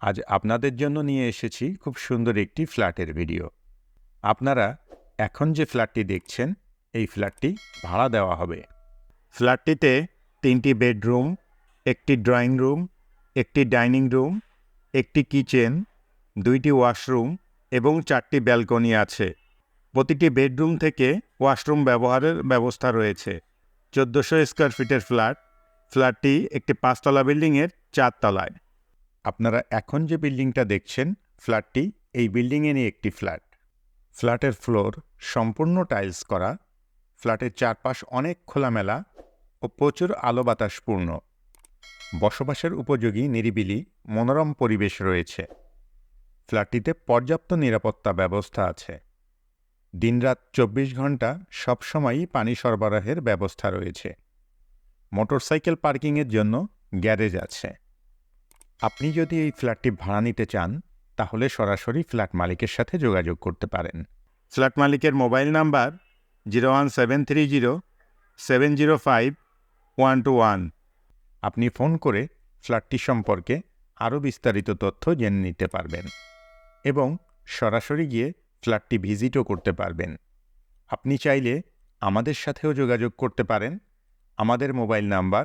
আজ আপনাদের জন্য নিয়ে এসেছি খুব সুন্দর একটি ফ্ল্যাটের ভিডিও। আপনারা এখন যে ফ্ল্যাটটি দেখছেন, এই ফ্ল্যাটটি ভাড়া দেওয়া হবে। ফ্ল্যাটটিতে তিনটি বেডরুম, একটি ড্রয়িং রুম, একটি ডাইনিং রুম, একটি কিচেন, দুইটি ওয়াশরুম এবং চারটি ব্যালকনি আছে। প্রতিটি বেডরুম থেকে ওয়াশরুম ব্যবহারের ব্যবস্থা রয়েছে। চোদ্দোশো স্কোয়ার ফিটের ফ্ল্যাট। ফ্ল্যাটটি একটি পাঁচতলা বিল্ডিংয়ের চারতলায়। আপনারা এখন যে বিল্ডিংটা দেখছেন, ফ্ল্যাটটি এই বিল্ডিংয়েরই একটি ফ্ল্যাট। ফ্ল্যাটের ফ্লোর সম্পূর্ণ টাইলস করা, ফ্ল্যাটের চারপাশ অনেক খোলামেলা ও প্রচুর আলো বাতাসপূর্ণ বসবাসের উপযোগী, নিরিবিলি, মনোরম পরিবেশ রয়েছে। ফ্ল্যাটটিতে পর্যাপ্ত নিরাপত্তা ব্যবস্থা আছে। দিনরাত চব্বিশ ঘণ্টা সবসময়ই পানি সরবরাহের ব্যবস্থা রয়েছে। মোটরসাইকেল পার্কিংয়ের জন্য গ্যারেজ আছে। আপনি যদি এই ফ্ল্যাটটি ভাড়া নিতে চান তাহলে সরাসরি ফ্ল্যাট মালিকের সাথে যোগাযোগ করতে পারেন। ফ্ল্যাট মালিকের mobile number zero one seven three zero seven zero five one two one. আপনি ফোন করে ফ্ল্যাটটি সম্পর্কে আরও বিস্তারিত তথ্য জেনে নিতে পারবেন এবং সরাসরি গিয়ে ফ্ল্যাটটি ভিজিটও করতে পারবেন। আপনি চাইলে আমাদের সাথেও যোগাযোগ করতে পারেন। আমাদের মোবাইল নাম্বার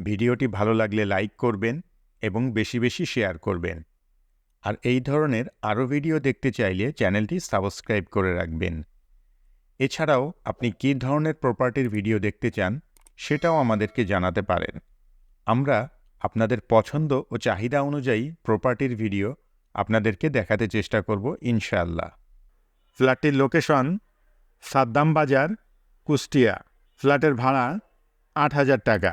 ভিডিওটি ভালো লাগলে লাইক করবেন এবং বেশি বেশি শেয়ার করবেন। আর এই ধরনের আরও ভিডিও দেখতে চাইলে চ্যানেলটি সাবস্ক্রাইব করে রাখবেন। এছাড়াও আপনি কী ধরনের প্রপার্টির ভিডিও দেখতে চান সেটাও আমাদেরকে জানাতে পারেন। আমরা আপনাদের পছন্দ ও চাহিদা অনুযায়ী প্রপার্টির ভিডিও আপনাদেরকে দেখাতে চেষ্টা করব ইনশাআল্লাহ। ফ্ল্যাটটির লোকেশন সাদ্দাম বাজার, কুষ্টিয়া। ফ্ল্যাটের ভাড়া আট হাজার টাকা।